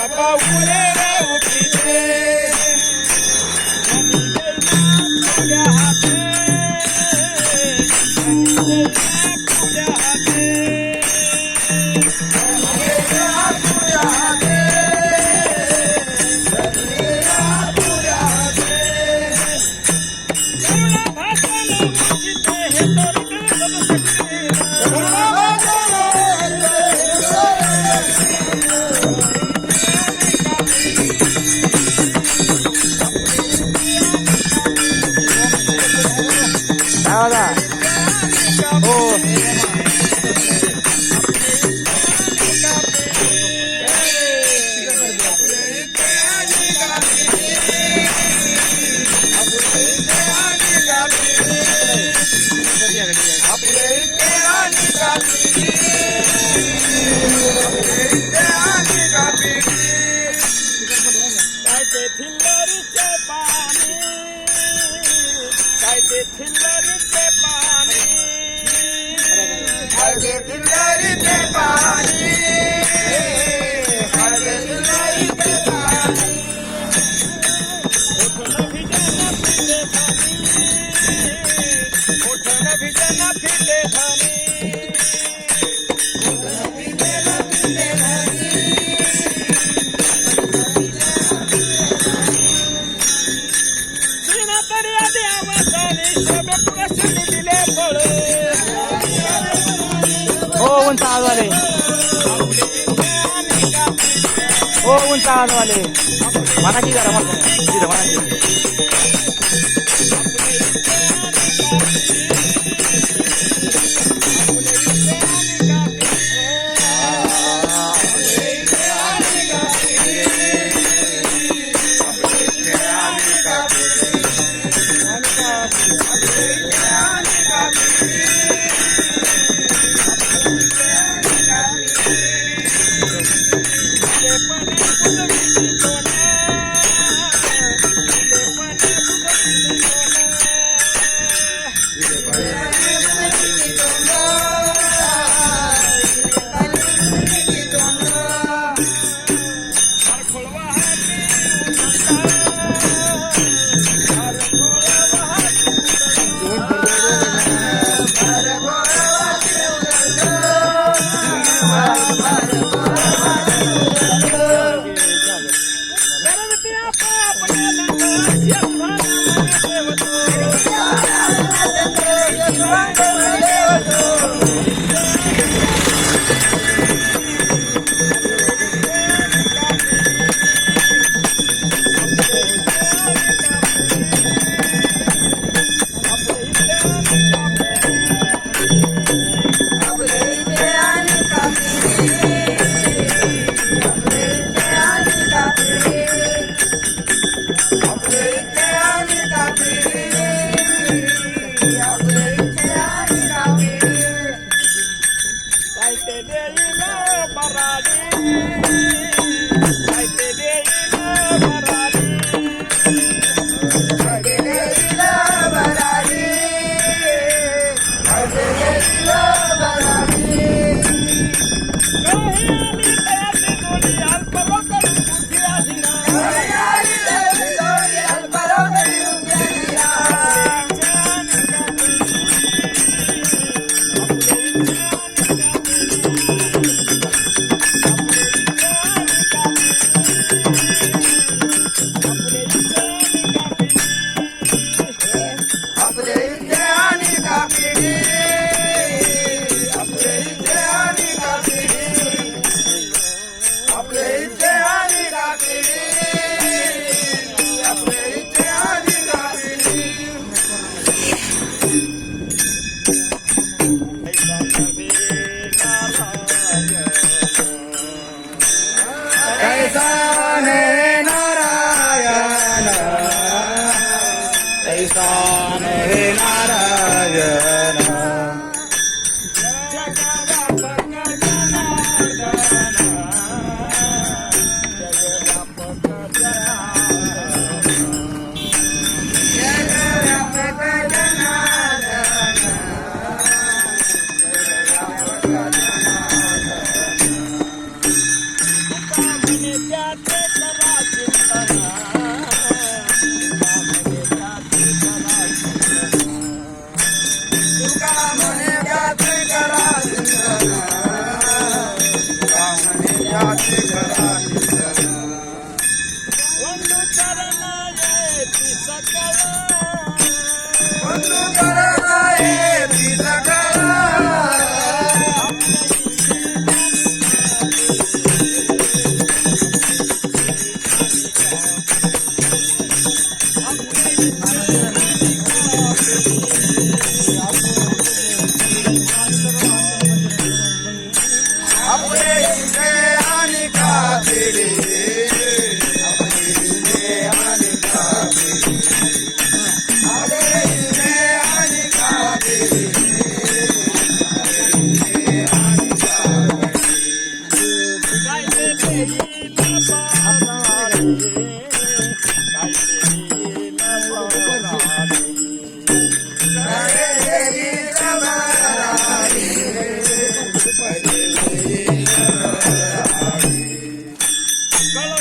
Papa, whatever, what you Let it un vale. Oh, un vale. Mana kita ramah. Kita mana kita. Yeah. Krishna હરે નારાયણ करणारे ती सकळ सागर रे काळे रे न पावरा